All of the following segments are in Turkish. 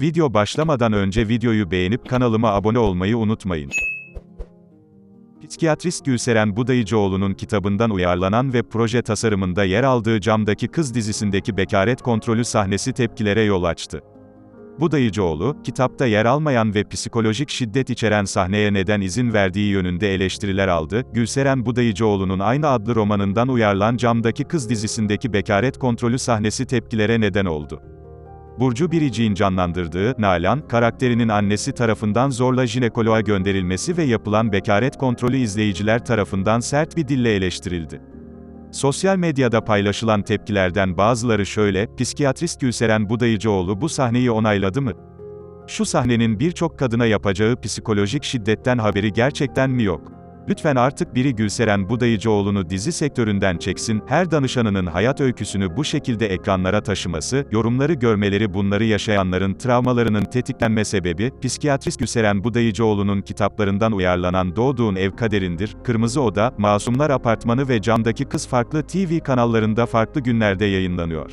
Video başlamadan önce videoyu beğenip kanalıma abone olmayı unutmayın. Psikiyatrist Gülseren Budayıcıoğlu'nun kitabından uyarlanan ve proje tasarımında yer aldığı Camdaki Kız dizisindeki bekaret kontrolü sahnesi tepkilere yol açtı. Budayıcıoğlu, kitapta yer almayan ve psikolojik şiddet içeren sahneye neden izin verdiği yönünde eleştiriler aldı. Gülseren Budayıcıoğlu'nun aynı adlı romanından uyarlan Camdaki Kız dizisindeki bekaret kontrolü sahnesi tepkilere neden oldu. Burcu Biricik'in canlandırdığı Nalan, karakterinin annesi tarafından zorla jinekoloğa gönderilmesi ve yapılan bekaret kontrolü izleyiciler tarafından sert bir dille eleştirildi. Sosyal medyada paylaşılan tepkilerden bazıları şöyle, psikiyatrist Gülseren Budayıcıoğlu bu sahneyi onayladı mı? Şu sahnenin birçok kadına yapacağı psikolojik şiddetten haberi gerçekten mi yok? Lütfen artık biri Gülseren Budayıcıoğlu'nu dizi sektöründen çeksin, her danışanının hayat öyküsünü bu şekilde ekranlara taşıması, yorumları görmeleri bunları yaşayanların travmalarının tetiklenme sebebi, psikiyatrist Gülseren Budayıcıoğlu'nun kitaplarından uyarlanan Doğduğun Ev Kaderindir, Kırmızı Oda, Masumlar Apartmanı ve Camdaki Kız farklı TV kanallarında farklı günlerde yayınlanıyor.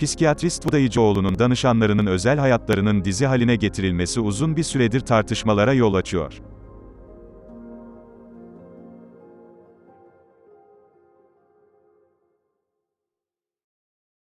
Psikiyatrist Budayıcıoğlu'nun danışanlarının özel hayatlarının dizi haline getirilmesi uzun bir süredir tartışmalara yol açıyor.